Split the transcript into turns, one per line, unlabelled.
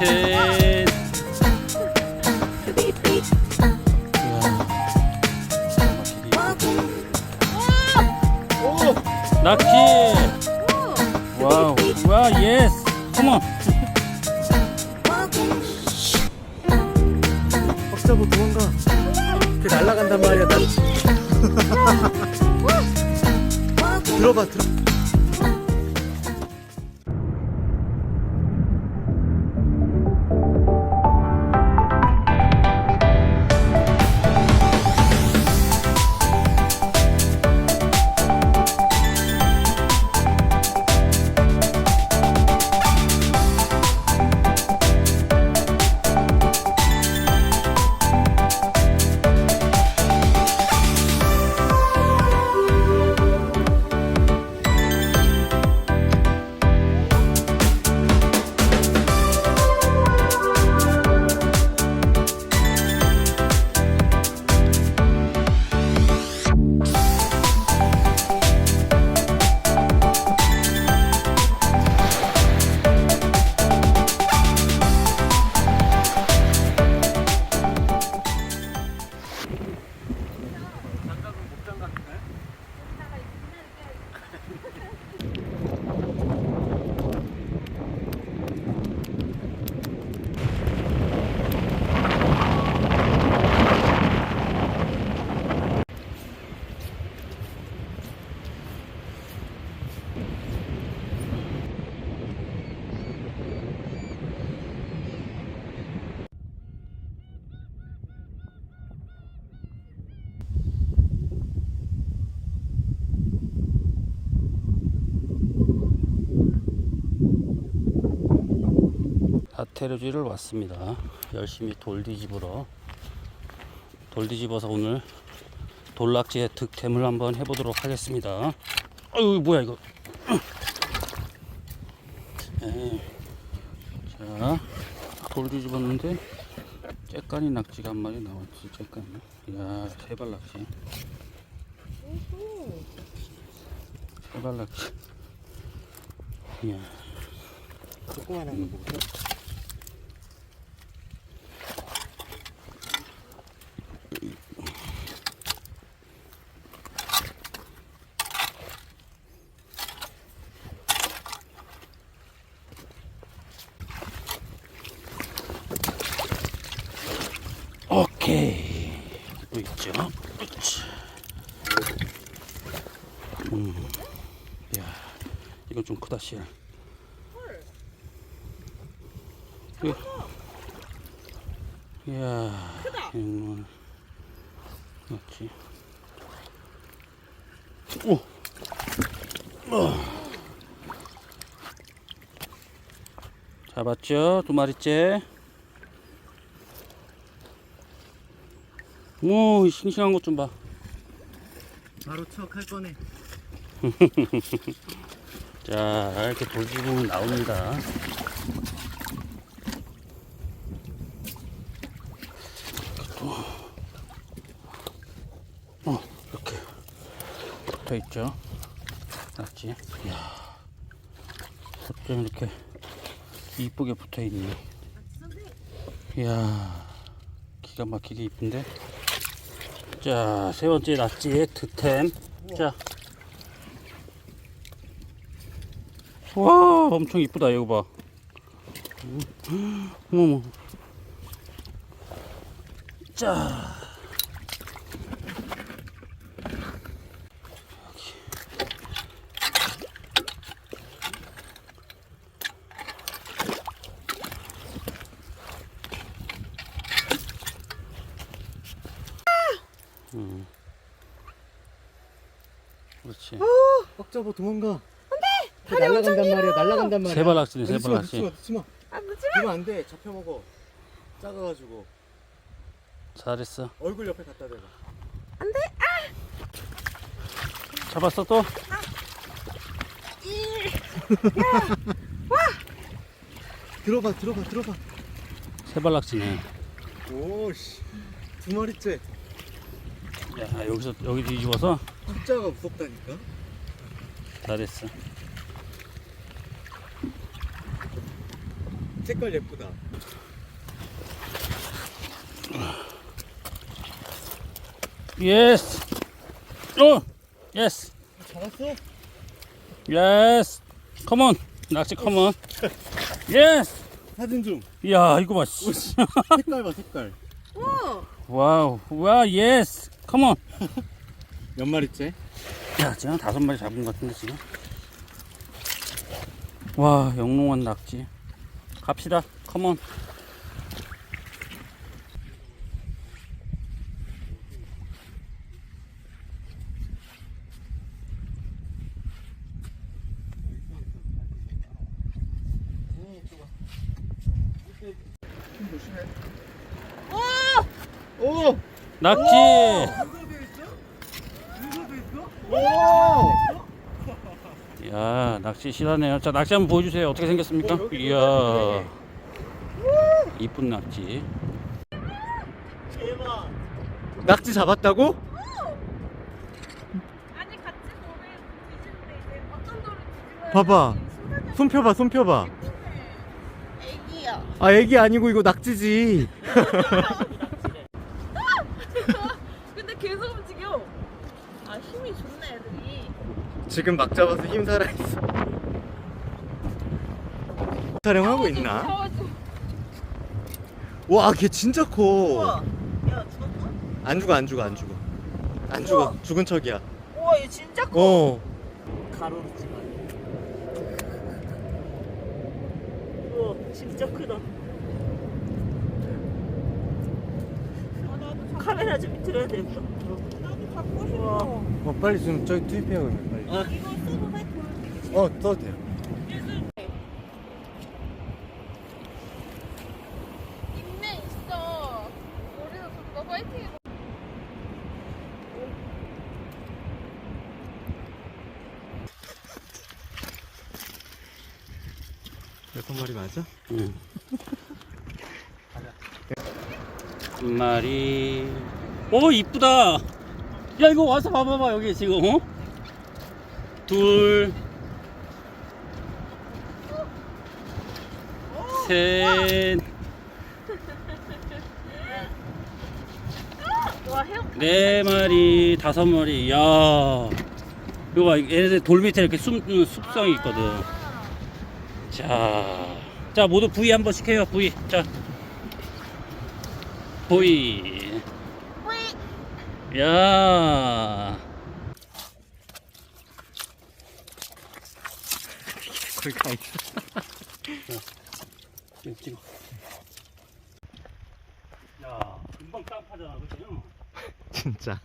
셋.
오!
낚시. 와우. 와, 예스. 컴온.
박자보 도망가. 그 날아간단 말이야. 나. 들어봐, 들어.
테르지를 왔습니다. 열심히 돌 뒤집으러. 돌 뒤집어서 오늘 돌락지의 득템을 한번 해보도록 하겠습니다. 아유, 뭐야, 이거. 자, 돌 뒤집었는데, 째까니 낙지가 한 마리 나왔지, 째까니. 이야, 세발 낙지. 세발 낙지. 이야.
조그만한 거 보고.
오케이. 또 있죠. 그렇지. 음. 야, 이건 좀 크다, 씨. 이- 이야, 이건 맞지? 오, 어. 잡았죠? 두 마리째. 오, 이 싱싱한 것 좀 봐.
바로 추억할 거네.
자, 이렇게 돌집으면 나옵니다. 또, 어, 이렇게 붙어 있죠. 맞지? 이야, 어쩜 이렇게 이쁘게 붙어 있니? 이야, 기가 막히게 이쁜데? 자, 세 번째 낙지의 득템. 자, 와 엄청 이쁘다 이거 봐. 음, 어머. 자 음. 그렇지
박자보 도망가. 안돼. 그 날아간단 말이야. 날아간단 말이야.
세발 낚시네
놓지
세발
마,
낚시
놓지 마, 놓지 마.
아, 놓지
이거 안 돼. 잡혀 먹어. 작아가지고
잘했어
얼굴 옆에 갖다 대봐.
잡았어 또?
들어봐, 들어봐, 들어봐.
세발 낚시네
오씨, 두 마리째.
야 여기서 여기 뒤집어서
숫자가 무섭다니까.
잘했어
색깔 예쁘다.
예스. 어. 예스.
잡았어?
예스. 컴온. 낚시 컴온. 예스.
사진 좀.
이야, 이거 봐. 씨.
색깔 봐 색깔.
우와.
와우. 와, 예스. 컴온.
몇 마리째?
야, 지금 한 다섯 마리 잡은 것 같은데, 지금. 와, 영롱한 낙지. 갑시다. 컴온.
오!
낙지!
오!
야, 낚시 실하네요. 자, 낚시 한번 보여주세요. 어떻게 생겼습니까? 이야. 이쁜 낙지.
낙지 잡았다고?
아니 같이 노래 뒤집는데 이제 어떤 노래 뒤집어야
봐봐. 손 펴봐 손 펴봐.
애기야.
아 애기 아니고 이거 낙지지.
근데 계속 움직여. 아 힘이 좋네 애들이.
지금 막 잡아서 힘 살아 있어. 촬영하고 있나? 와, 걔 진짜 커.
우와. 야 죽었어?
안 죽어, 안 죽어, 안 죽어. 안 죽어. 죽은 척이야.
우와 얘 진짜 커.
어.
가로로 찍어. 우와 진짜 크다. 카메라 좀 해야 되겠다. 나도 갖고 싶어.
어, 빨리 좀 저기 투입해 그러면 빨리.
이거 쓰고 해 보여드리겠습니다.
어, 써도 돼요.
인내 있어. 우리도 좀더 파이팅 해봐.
몇번 말이 맞아?
응. 한 마리. 오, 이쁘다. 야, 이거 와서 봐봐봐, 여기 지금, 어? 둘. 셋.
와 헤엄.
네 마리, 다섯 마리. 야. 이거 봐, 얘네들 돌 밑에 이렇게 숨, 음, 숲성이 있거든. 자. 자, 모두 V 한 번씩 해요, V. 자. V. 야.
거기 가 있어.
찍어, 찍어. 야, 금방 깜파잖아, 그치?
진짜.